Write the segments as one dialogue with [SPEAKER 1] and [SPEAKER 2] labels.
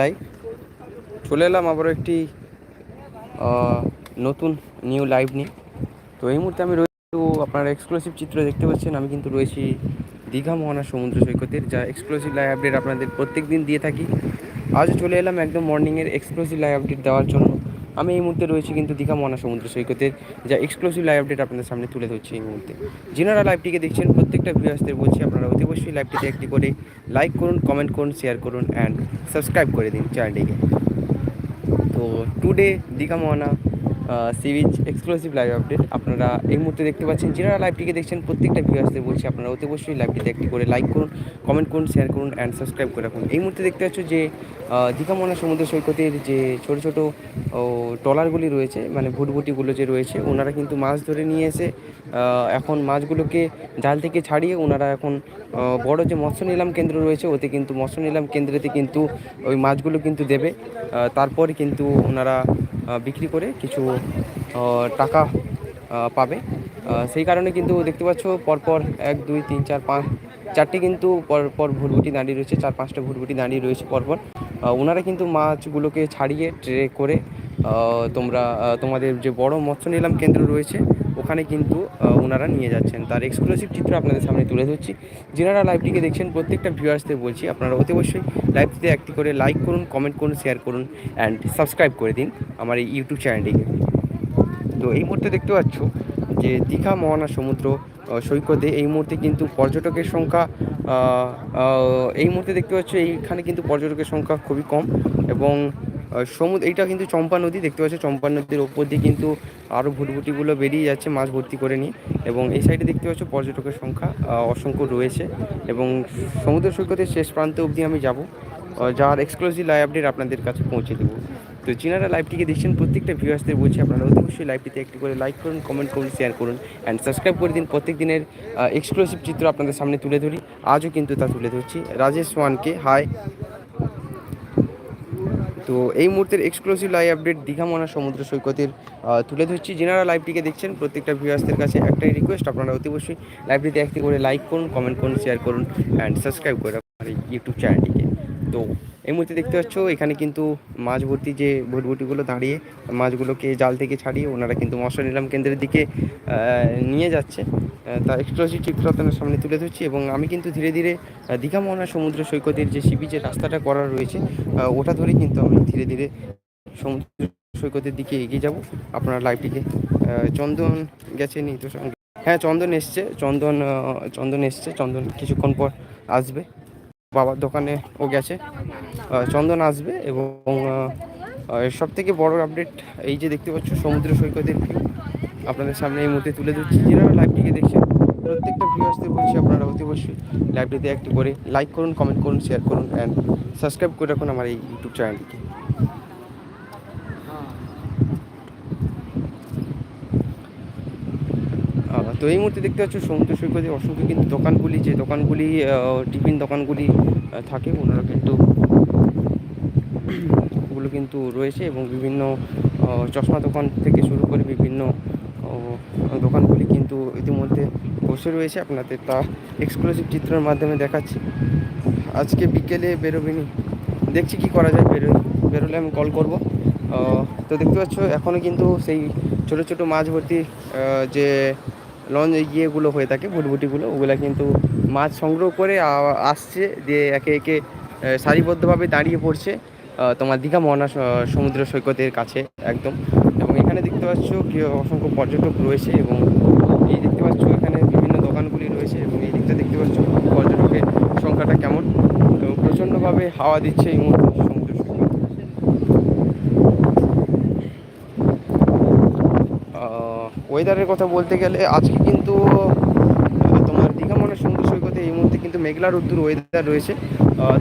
[SPEAKER 1] লাই। চলে এলাম আবারও একটি নতুন নিউ লাইভ নিয়ে। তো এই মুহূর্তে আমি রয়েছি আপনারা এক্সক্লুসিভ চিত্র দেখতে পাচ্ছেন। আমি কিন্তু রয়েছি দীঘা মোহনা সমুদ্র সৈকতের, যা এক্সক্লুসিভ লাইভ আপডেট আপনাদের প্রত্যেক দিন দিয়ে থাকি। আজ চলে এলাম একদম মর্নিংয়ের এক্সক্লুসিভ লাইভ আপডেট দেওয়ার জন্য। আমি এই মুহূর্তে রয়েছি কিন্তু দীঘা মহানা সমুদ্র সৈকতের, যা এক্সক্লুসিভ লাইভ আপডেট আপনাদের সামনে তুলে ধরছি এই মুহূর্তে। যেনারা লাইভটিকে দেখছেন প্রত্যেকটা ভিউয়ার্সদের বলছি আপনারা অতি অবশ্যই লাইভটিতে একটি করে লাইক করুন কমেন্ট করুন শেয়ার করুন অ্যান্ড সাবস্ক্রাইব করে দিন চ্যানেলটিকে তো today Digha Mohona sea beach exclusive live update আপনারা এই মুহূর্তে দেখতে পাচ্ছেন যারা লাইভটিকে দেখছেন, প্রত্যেকটা ভিউয়ার্সদের বলছি আপনারা, অতি অবশ্যই লাইভটিতে একটি করে লাইক করুন কমেন্ট করুন শেয়ার করুন অ্যান্ড সাবস্ক্রাইব করে রাখুন। এই মুহূর্তে দেখতে পাচ্ছ যে দীঘা মোহনা সমুদ্র সৈকতের যে ছোটো ছোটো ট্রলারগুলি রয়েছে মানে ভুটভুটিগুলো যে রয়েছে, ওনারা কিন্তু মাছ ধরে নিয়ে এসে এখন মাছগুলোকে জাল থেকে ছাড়িয়ে ওনারা এখন বড় যে মৎস্য নিলাম কেন্দ্র রয়েছে, ওতে কিন্তু মৎস্য নিলাম কেন্দ্রেতে কিন্তু ওই মাছগুলো কিন্তু দেবে। তারপর কিন্তু ওনারা বিক্রি করে কিছু টাকা পাবে। সেই কারণে কিন্তু দেখতে পাচ্ছ, পরপর এক, দুই, তিন, চার, পাঁচ, চারটি কিন্তু পরপর ভুটভুটি দাঁড়িয়ে রয়েছে, চার, পাঁচটা ভুটভুটি দাঁড়িয়ে রয়েছে পরপর। ওনারা কিন্তু মাছগুলোকে ছাড়িয়ে ট্রে করে তোমরা তোমাদের যে বড় মৎস্য নিলাম কেন্দ্র রয়েছে ওখানে কিন্তু ওনারা নিয়ে যাচ্ছেন। তার এক্সক্লুসিভ চিত্র আপনাদের সামনে তুলে ধরছি। যেনারা লাইভটিকে দেখছেন, প্রত্যেকটা ভিউয়ার্সদের বলছি, আপনারা অতি অবশ্যই লাইভটিতে একটি করে লাইক করুন কমেন্ট করুন শেয়ার করুন অ্যান্ড সাবস্ক্রাইব করে দিন আমার এই ইউটিউব চ্যানেলটিকে তো এই মুহূর্তে দেখতে পাচ্ছ যে দীঘা মহানা সমুদ্র সৈকতে এই মুহূর্তে কিন্তু পর্যটকের সংখ্যা এই মুহূর্তে দেখতে পাচ্ছ এইখানে কিন্তু পর্যটকের সংখ্যা খুবই কম এবং সমুদ্র, এইটা কিন্তু চম্পা নদী, দেখতে পাচ্ছ চম্পা নদীর ওপর দিয়ে কিন্তু আরও ভুটভুটিগুলো বেরিয়ে যাচ্ছে মাছ ভর্তি করে নিয়ে। এবং এই সাইডে দেখতে পাচ্ছ পর্যটকের সংখ্যা অসংখ্য রয়েছে। এবং সমুদ্র সৈকতের শেষ প্রান্তে অবধি আমি যাব। যার এক্সক্লুসিভ লাইভ আপডেট আপনাদের কাছে পৌঁছে দেবো। তো যিনারা লাইভটিকে দেখছেন, প্রত্যেকটা ভিউয়ার্সদের বলছি, আপনারা অতি অবশ্যই লাইভটিতে একটি করে লাইক করুন কমেন্ট করুন শেয়ার করুন অ্যান্ড সাবস্ক্রাইব করে দিন। প্রত্যেক দিনের এক্সক্লুসিভ চিত্র আপনাদের সামনে তুলে ধরি। আজও কিন্তু তা তুলে ধরছি। রাজেশ ওয়ানকে হাই তো এই মুহূর্তের এক্সক্লুসিভ লাইভ আপডেট দীঘা মনা সমুদ্র সৈকতের তুলে ধরছি। যেনারা লাইভটিকে দেখছেন, প্রত্যেকটা ভিউয়ার্সদের কাছে একটাই রিকোয়েস্ট আপনারা অতিবশ্যই লাইভটিতে একটি করে লাইক করুন কমেন্ট করুন শেয়ার করুন অ্যান্ড সাবস্ক্রাইব করে আমার ইউটিউব চ্যানেলটিকে তো এই মুহূর্তে দেখতে পাচ্ছ, এখানে কিন্তু মাছ ভর্তি যে ভুটভুটিগুলো দাঁড়িয়ে, মাছগুলোকে জাল থেকে ছাড়িয়ে ওনারা কিন্তু মৎস্য নিলাম কেন্দ্রের দিকে নিয়ে যাচ্ছে। তার এক্সক্লুসিভ চিত্র আপনাদের সামনে তুলে ধরছি এবং আমি কিন্তু ধীরে ধীরে দীঘা মোহনা সমুদ্র সৈকতের যে সিবি যে রাস্তাটা করা রয়েছে ওটা ধরে কিন্তু আমি ধীরে ধীরে সমুদ্র সৈকতের দিকে এগিয়ে যাব। আপনার লাইভটিকে চন্দন গেছে নি, তো হ্যাঁ চন্দন এসছে, চন্দন চন্দন এসছে, চন্দন কিছুক্ষণ পর আসবে। বাবার দোকানে ও গেছে। চন্দন আসবে এবং সব থেকে বড় আপডেট এই যে দেখতে পাচ্ছ সমুদ্র সৈকতের ভিউ আপনাদের সামনে এই মুহূর্তে তুলে ধরছি। যারা লাইভটিকে দেখছেন, প্রত্যেকটা ভিউয়ার্সদের বলছি, আপনারা অতি অবশ্যই লাইভটিতে একটি করে লাইক করুন কমেন্ট করুন শেয়ার করুন অ্যান্ড সাবস্ক্রাইব করে রাখুন আমার এই ইউটিউব চ্যানেলটিকে তো এই মুহূর্তে দেখতে পাচ্ছ সমুদ্র সৈকতে অসংখ্য কিন্তু দোকানগুলি, যে দোকানগুলি টিফিন দোকানগুলি থাকে, ওনারা কিন্তু ওগুলো কিন্তু রয়েছে এবং বিভিন্ন চশমা দোকান থেকে শুরু করে বিভিন্ন দোকানগুলি কিন্তু ইতিমধ্যে বসে রয়েছে। আপনাদের তা এক্সক্লুসিভ চিত্রের মাধ্যমে দেখাচ্ছি। আজকে বিকেলে বেরোবেনি। দেখছি কি করা যায় বেরোই বেরোলে আমি কল করব। তো দেখতে পাচ্ছ এখনও কিন্তু সেই ছোটো ছোটো মাছ ভর্তি যে লঞ্চ ইয়েগুলো হয়ে থাকে, ভুটভুটিগুলো, ওগুলো কিন্তু মাছ সংগ্রহ করে আসছে দিয়ে একে একে সারিবদ্ধভাবে দাঁড়িয়ে পড়ছে তোমার দীঘা মহানা সমুদ্র সৈকতের কাছে একদম। এবং এখানে দেখতে পাচ্ছ কি অসংখ্য পর্যটক রয়েছে এবং এই দেখতে পাচ্ছ এখানে বিভিন্ন দোকানগুলি রয়েছে এবং এই দিকটা দেখতে পাচ্ছ পর্যটকের সংখ্যাটা কেমন। এবং প্রচণ্ডভাবে হাওয়া দিচ্ছে এই মুহূর্তে সমুদ্র সৈকত ওয়েদারের কথা বলতে গেলে, আজকে কিন্তু তোমার দীঘা মনে সমুদ্র সৈকতে এই মুহূর্তে কিন্তু মেঘলা রোদ্দুর ওয়েদার রয়েছে।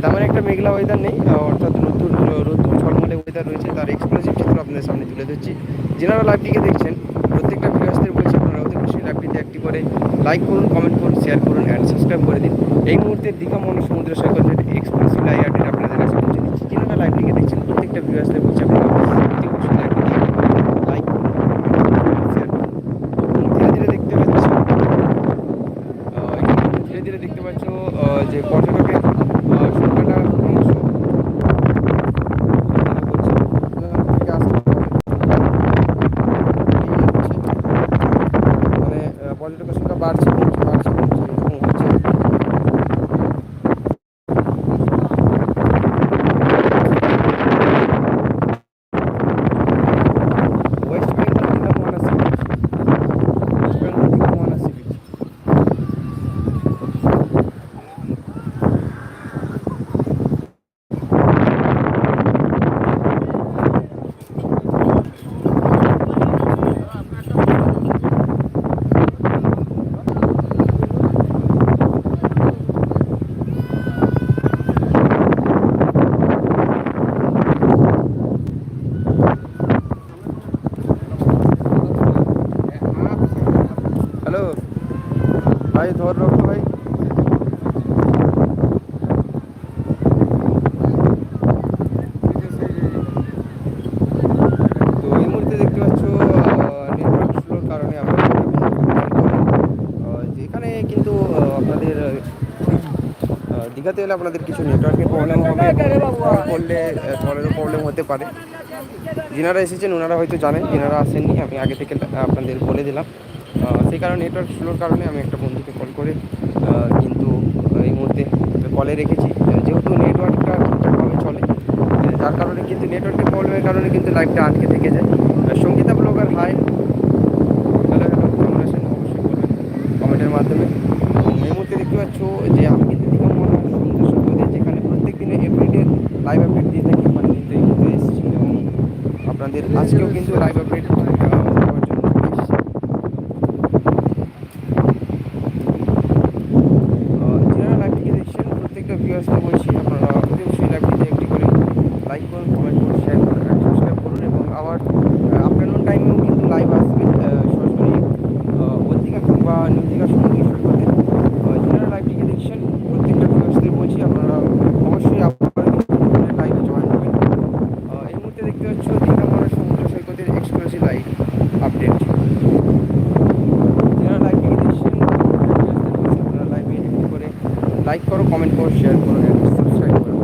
[SPEAKER 1] তেমন একটা মেঘলা ওয়েদার নেই অর্থাৎ রোদ্দুর রোদ্দুর ঝলমলে ওয়েদার রয়েছে, তার এক্সক্লুসিভ চিত্র আপনাদের সামনে তুলে ধরছি। যেনারা লাইভটিকে দেখছেন, প্রত্যেকটা ভিউয়ার্সদের বলছি, আপনারা অতি অবশ্যই লাইভটিতে একটি করে লাইক করুন কমেন্ট করুন শেয়ার করুন অ্যান্ড সাবস্ক্রাইব করে দিন। এই মুহূর্তে দীঘা মনে সমুদ্র সৈকতের এক্সক্লুসিভ লাইভ আপনাদের কাছে পৌঁছে দিচ্ছি। যেনারা লাইভটিকে দেখছেন, প্রত্যেকটা ভিউয়ার্সদের বলছি আপনারা অতি অবশ্যই লাইভটিকে লাইক করুন শেয়ার করুন ধীরে ধীরে দেখতে পাচ্ছি ধীরে দেখতে পাচ্ছ যে পর্যটকের ভাই ধর রাখো ভাই। তো এই মুহূর্তে দেখতে পাচ্ছ নেটওয়ার্ক স্লোর কারণে যেখানে কিন্তু আপনাদের দীঘাতে এলে আপনাদের কিছু নেটওয়ার্কের প্রবলেম হবে করলে টলেরও প্রবলেম হতে পারে। যিনারা এসেছেন ওনারা হয়তো জানেন যিনারা আসেননি আমি আগে থেকে আপনাদের বলে দিলাম। সেই কারণে নেটওয়ার্ক স্লোর কারণে আমি একটা করে কিন্তু এই মুহূর্তে কলে রেখেছি। যেহেতু নেটওয়ার্কটা ঠিকঠাকভাবে চলে যার কারণে কিন্তু নেটওয়ার্কের প্রবলেমের কারণে কিন্তু লাইভটা আটকে থেকে যায়। Sangeeta blogger hi hello hello কেমন আছেন? অবশ্যই বলবেন কমেন্টের মাধ্যমে। এই মুহূর্তে দেখতে পাচ্ছ যে আমি কিন্তু দীঘা মহা সমুদ্র সৈকতে যেখানে প্রত্যেক দিনে এভরিডে লাইভ আপডেট দিয়ে থাকি। ওখানে কিন্তু এই মুহূর্তে এসেছি এবং আপনাদের আজকেও কিন্তু লাইভ আপডেট দেওয়ার জন্য এসেছি। আহ, যারা লাইভটিকে দেখছেন প্রত্যেকটা ভিউয়ার্সকে বলছি আপনারা অবশ্যই লাইভটিতে একটি করে লাইক করুন কমেন্ট করুন শেয়ার করুন আর সাবস্ক্রাইব করুন এবং আবার আফটারনুন টাইমেও কিন্তু লাইভ আসবে আহ, সরাসরি পত্রিকা নিউ দীঘা সমুদ্র সৈকতে জেনারেল লাইভটিকে দেখছেন। প্রত্যেকটা ভিউয়ার্সদের বলছি, আপনারা অবশ্যই আপনারা লাইভে জয়েন এর এই মুহূর্তে দেখতে পাচ্ছ দীঘা মানে সমুদ্র সৈকতের এক্সক্লুসিভ লাইভ আপডেট লাইভটিকে দেখছেন, আপনারা লাইভে করে লাইক করো কমেন্ট করো শেয়ার করো এবং সাবস্ক্রাইব করো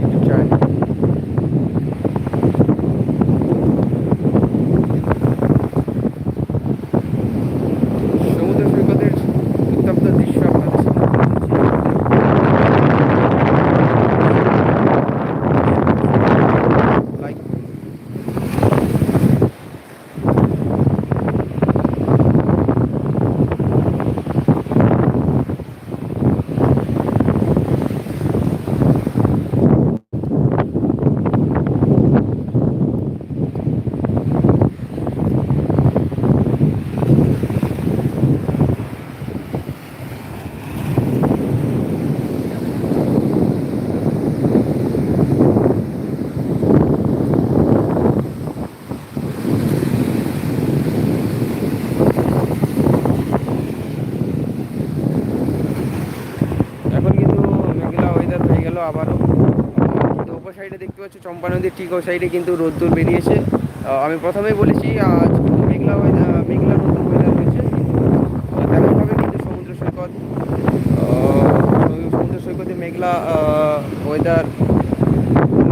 [SPEAKER 1] ইউটিউব চ্যানেল সমুদ্র সৈকতের উত্তপ্ত দৃশ্য আপনাদের সামনে তুলে ধরছি। লাইক করুন। এখন কিন্তু মেঘলা ওয়েদার হয়ে গেল আবারও। কিন্তু ওপর সাইডে দেখতে পাচ্ছ চম্পা নদীর ঠিক ও সাইডে কিন্তু রোদ্দুর বেরিয়েছে। আমি প্রথমেই বলেছি, আজ মেঘলা মেঘলা রোদ্দুর ওয়েদার রয়েছে তেমনভাবে কিন্তু সমুদ্র সৈকত সমুদ্র সৈকতে মেঘলা ওয়েদার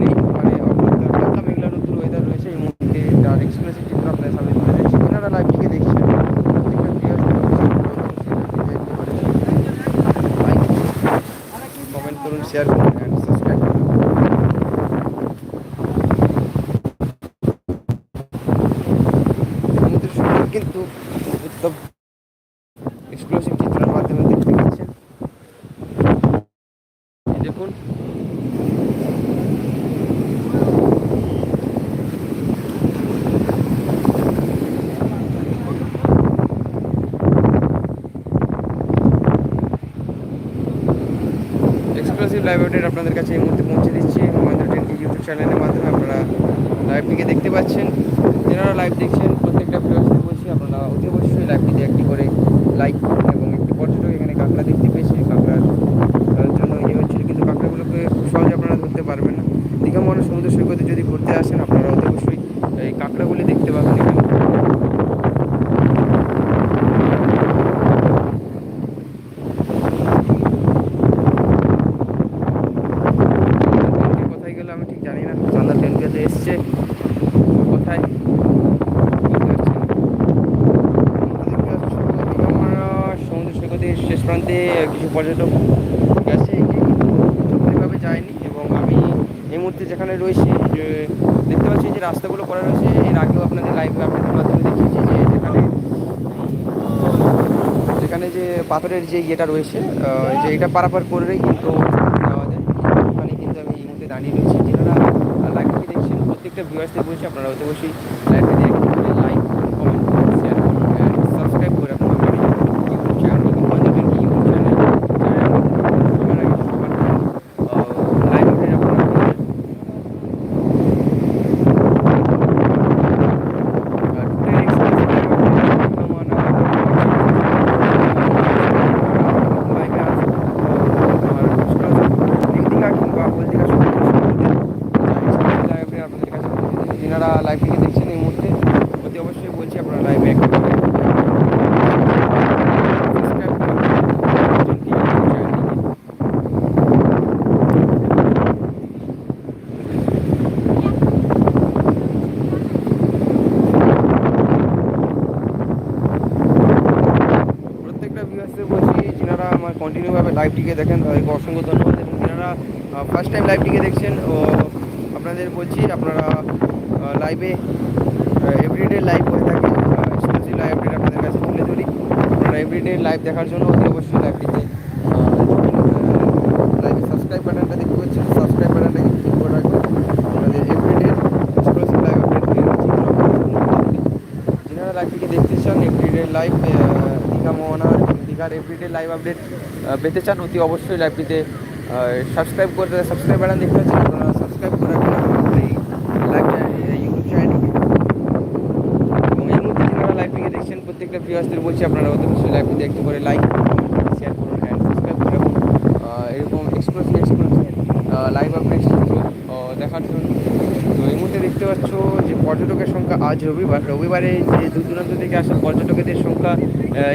[SPEAKER 1] নেই মানে অর্থাৎ হালকা মেঘলা রোদ্দুর ওয়েদার রয়েছে এই মুহূর্তে যার এক্সপ্রেসিভ চিত্র আপনাদের সামনে তুলে দিচ্ছি আপনারা লাইভটিকে দেখছেন প্রত্যেকটা লাইক কমেন্ট করুন শেয়ার করুন অ্যান্ড সাবস্ক্রাইব করুন সমুদ্র সৈকত কিন্তু উত্তম এক্সক্লুসিভ চিত্রের মাধ্যমে দেখতে পাচ্ছেন এই দেখুন এক্সক্লুসিভ লাইভ আপডেট আপনাদের কাছে এই মুহূর্তে পৌঁছে দিচ্ছি। মহেন্দ্র টেনটি ইউটিউব চ্যানেলের মাধ্যমে আপনারা লাইভটিকে দেখতে পাচ্ছেন। যারা লাইভ দেখছেন, প্রত্যেকটা ভিডিওতে বলছি, আপনারা অতি অবশ্যই লাইভটিতে একটি করে লাইক করুন এবং একটি পর্যটক এখানে কাঁকড়া দেখতে পেয়েছে কাঁকড়ার আহ, জন্য ইয়ে হচ্ছিল কিন্তু কাঁকড়াগুলোকে খুব সহজে আপনারা ধরতে পারবেন না দীঘা মহান সমুদ্র সৈকতে যদি ঘুরতে আসেন আপনারা অতি অবশ্যই এই কাঁকড়াগুলি দেখতে পাবেন এখানে ট্রেনটি কোথায় গেল আমি ঠিক জানি না চান্দা ট্রেনটিতে এসছে কোথায় বলতে পারছি না। দেখতে পাচ্ছ, দীঘামারা সমুদ্র সৈকতের শেষ প্রান্তে কিছু পর্যটক গেছে সঠিকভাবে যায়নি এবং আমি এই মুহূর্তে যেখানে রয়েছি, যে দেখতে পাচ্ছি যে রাস্তাগুলো করা রয়েছে, এর আগেও আপনাদের লাইভ আপডেটের মাধ্যমে দেখিয়েছি যে যেখানে যেখানে যে পাথরের যে ইয়েটা রয়েছে যে এটা পারাপার করলেই কিন্তু ওখানে কিন্তু আমি এই মুহূর্তে দাঁড়িয়ে রয়েছি। লাইভটি দেখছেন প্রত্যেকটা ভিউয়ার্সদের বলছি আপনারা অতি অবশ্যই লাইভটি দেখে লাইক কমেন্ট শেয়ার করুন সাবস্ক্রাইব করে আপনার আমার ইউটিউব চ্যানেল কিংবা দেখবেন কি ইউটিউব চ্যানেল সবার আগে সবার লাইভ আপডেট আপনারা পেয়ে যাবেন। আর today exclusive live update come on our লাইভে আছে আর দীঘা কিংবা হলদিঘা সমুদ্র সৈকতে লাইভে আপনাদের কাছে পৌঁছে দিচ্ছি। যেনারা লাইভটিকে দেখছেন এই মুহূর্তে অতি অবশ্যই বলছি আপনারা লাইভে একটু করে সাবস্ক্রাইব করুন চ্যানেলটিকে আমার কন্টিনিউভাবে লাইভটিকে দেখেন তাদেরকে অসংখ্য ধন্যবাদ। এবং যারা ফার্স্ট টাইম লাইভটিকে দেখছেন, ও, আপনাদের বলছি, আপনারা লাইভে এভরিডে লাইভ হয়ে থাকে এক্সক্লুসিভ লাইভ আপডেট আপনাদের কাছে তুলে ধরি। আপনারা এভরিডে লাইভ দেখার জন্য অতি অবশ্যই লাইভটিতে লাইভে সাবস্ক্রাইব বাটনটা দেখতে পাচ্ছেন সাবস্ক্রাইব বাটনটাকে ক্লিক করে রাখবেন। আপনাদের এভরিডে এক্সক্লুসিভ লাইভ আপডেট যারা লাইভটিকে দেখতে চান এভরিডে লাইভ দীঘা মোহনা দীঘার এভরিডে লাইভ আপডেট পেতে চান, অতি অবশ্যই লাইভটিতে সাবস্ক্রাইব করে সাবস্ক্রাইব বাটন দেখতে পাচ্ছেন, আপনারা সাবস্ক্রাইব করে লাইভটিকে দেখছেন, প্রত্যেকটা ভিউয়ার্সদের বলছি, আপনারা অতি অবশ্যই লাইভটিতে একটু করে লাইক শেয়ার করুন অ্যান্ড সাবস্ক্রাইব করে রাখুন এরকম এক্সক্লুসিভ এক্সক্লুসিভ লাইভ আপডেট দেখার জন্য। তো এই মুহূর্তে দেখতে পাচ্ছ যে পর্যটকের সংখ্যা আজ রবিবার। রবিবারে যে দূর দূরান্ত থেকে আসা পর্যটকদের সংখ্যা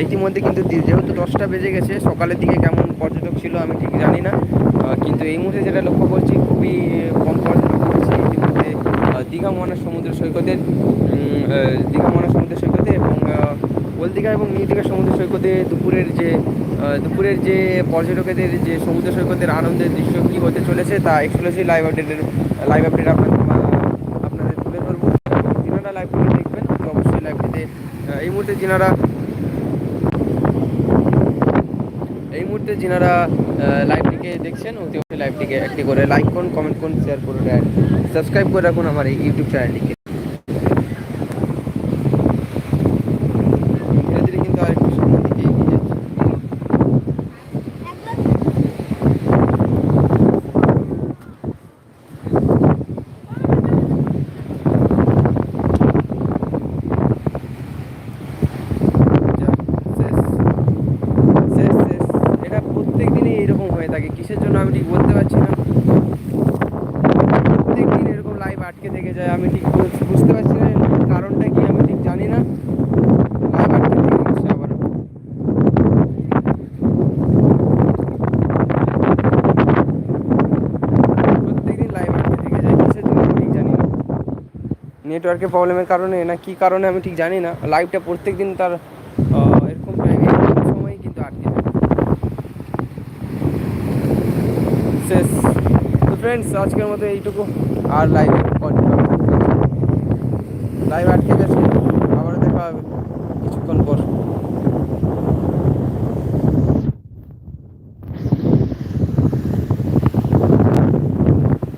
[SPEAKER 1] ইতিমধ্যে কিন্তু যেহেতু দশটা বেজে গেছে, সকালের দিকে কেমন পর্যটক ছিল আমি ঠিক জানি না। কিন্তু এই মুহূর্তে যেটা লক্ষ্য করছি, খুবই কম পর্যটক করছি ইতিমধ্যে দীঘা মহানা সমুদ্র সৈকতের দীঘা মহানা সমুদ্র সৈকতে এবং ওলদিঘা এবং নিউ দীঘা সমুদ্র সৈকতে দুপুরের যে দুপুরের যে পর্যটকদের যে সমুদ্র সৈকতের আনন্দের দৃশ্য কী হতে চলেছে তা এক্সক্লুসিভ লাইভ আপডেটের লাইভ আপডেট আপনাদের আপনাদের তুলে ধরবো। যিনারা লাইভটিতে দেখবেন অবশ্যই লাইভটিতে এই মুহূর্তে যিনারা এই মুহূর্তে যিনারা লাইভটিকে দেখছেন, অতি অবশ্যই লাইভটিকে একটি করে লাইক করুন কমেন্ট করুন শেয়ার করুন অ্যান্ড সাবস্ক্রাইব করে রাখুন আমার এই ইউটিউব চ্যানেলটিকে ধীরে ধীরে কিন্তু আরেকটু সামনের দিকে এগিয়ে যাচ্ছে যা, শেষ শেষ শেষ এটা প্রত্যেক দিনই এইরকম হয়ে থাকে কিসের জন্য আমি ঠিক বলতে পারছি না। প্রত্যেক দিন এরকম লাইভ আটকে থেকে যায়, আমি ঠিক বুঝ- বুঝতে পারছি না কারণটা কি, আমি ঠিক জানি না। লাইভ আটকে থেকে যায়, কিসের জন্য আমি ঠিক জানি না। নেটওয়ার্কের প্রবলেমের কারণে না, কি কারণে আমি ঠিক জানি না। লাইভটা প্রত্যেক দিন তার আহ, এরকম টাইম এরকম সময়ই কিন্তু আটকে যায় শেষ তো ফ্রেন্ডস আজকের মতো এইটুকু। আর লাইভ লাইভ আটকে গেছে।